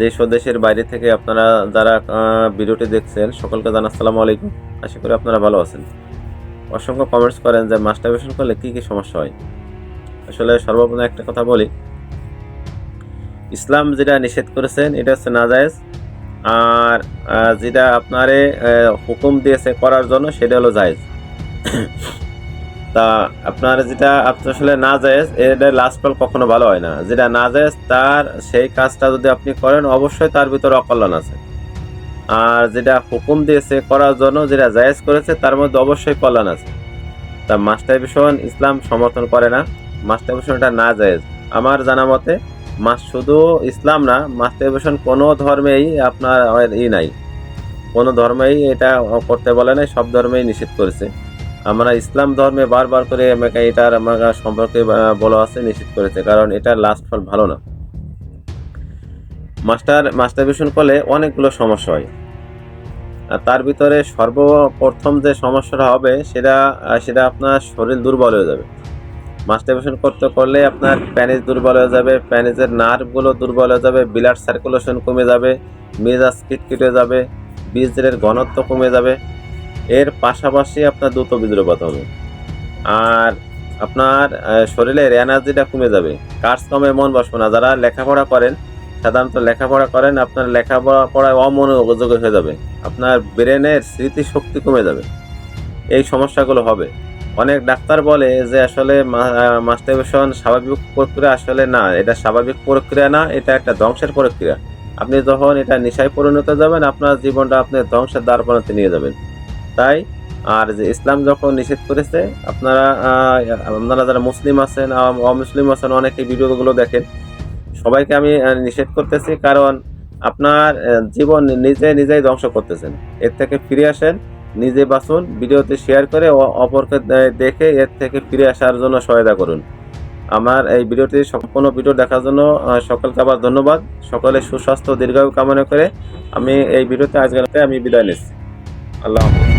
দেশ ও দেশের বাইরে থেকে আপনারা যারা ভিডিওটি দেখছেন, সকলকে জানা আসসালামু আলাইকুম। আশা করি আপনারা ভালো আছেন। অসংখ্য কমেন্টস করেন যে মাস্টারবেশন করলে কী কী সমস্যা হয়। আসলে সর্বপ্রথম একটা কথা বলি। ইসলাম যেটা নিষেধ করেছেন, এটা হচ্ছে নাজায়েজ। আর যেটা আপনারে হুকুম দিয়েছে করার জন্য, সেটা হলো জায়েজ। তা আপনার যেটা আপনার আসলে না জায়েজ এটা লাস্ট ফল কখনো ভালো হয় না। যেটা না জায়েজ তার সেই কাজটা যদি আপনি করেন, অবশ্যই তার ভিতরে অকল্যাণ আছে। আর যেটা হুকুম দিয়েছে করার জন্য, যেটা জায়েজ করেছে, তার মধ্যে অবশ্যই কল্যাণ আছে। তা মাস্টারবেশন ইসলাম সমর্থন করে না। মাস্টারবেশন এটা না জায়েজ। আমার জানা মতে, মাস শুধু ইসলাম না মাস্টারবেশন কোনো ধর্মেই আপনার ই নাই। কোনো ধর্মেই এটা করতে বলে নাই, সব ধর্মেই নিষেধ করেছে। আমরা ইসলাম ধর্মে বারবার করে আমাকে এটার আমার সম্পর্কে বলা আছে, নিষেধ করেছে। কারণ এটার লাস্ট ফল ভালো না। মাস্টার মাস্টারবেশন করলে অনেকগুলো সমস্যা হয়। আর তার ভিতরে সর্বপ্রথম যে সমস্যাটা হবে, সেটা সেটা আপনার শরীর দুর্বল হয়ে যাবে। মাস্টারবেশন করতে করলে আপনার প্যানিস দুর্বল হয়ে যাবে প্যানিসের নার্ভগুলো দুর্বল হয়ে যাবে ব্লাড সার্কুলেশন কমে যাবে, মেজাজ কিটকিটে যাবে, বীজের ঘনত্ব কমে যাবে। এর পাশাপাশি আপনার দ্রুত বীজ্রপাত হবে। আর আপনার শরীরের এনার্জিটা কমে যাবে। কাজ কমে, মন বসবে না। যারা লেখাপড়া করেন, সাধারণত লেখাপড়া করেন, আপনার লেখাপড়া পড়ায় অমনোযোগী হয়ে যাবে। আপনার ব্রেনের স্মৃতিশক্তি কমে যাবে। এই সমস্যাগুলো হবে। অনেক ডাক্তার বলে যে আসলে মাস্টারবেশন স্বাভাবিক প্রক্রিয়া আসলে না। এটা স্বাভাবিক প্রক্রিয়া না, এটা একটা ধ্বংসের প্রক্রিয়া। আপনি যখন এটা নেশায় পরিণত যাবেন, আপনার জীবনটা আপনি ধ্বংসের দ্বার নিয়ে যাবেন। তাই, আর যে ইসলাম যখন নিষেধ করেছে, আপনারা আপনারা যারা মুসলিম আছেন অমুসলিম আছেন, অনেকে ভিডিওগুলো দেখেন। সবাইকে আমি নিষেধ করতেছি কারণ আপনার জীবন নিজে নিজেই ধ্বংস করতেছেন। এর থেকে ফিরে আসেন, নিজে বাঁচুন, ভিডিওতে শেয়ার করে অপরকে দেখে এর থেকে ফিরে আসার জন্য সহায়তা করুন। আমার এই ভিডিওটি সম্পূর্ণ ভিডিও দেখার জন্য সকলকে আবার ধন্যবাদ। সকলে সুস্বাস্থ্য, দীর্ঘায়ু কামনা করে আমি এই ভিডিওতে আজকে আমি বিদায় নিচ্ছি। আল্লাহ হাফিজ।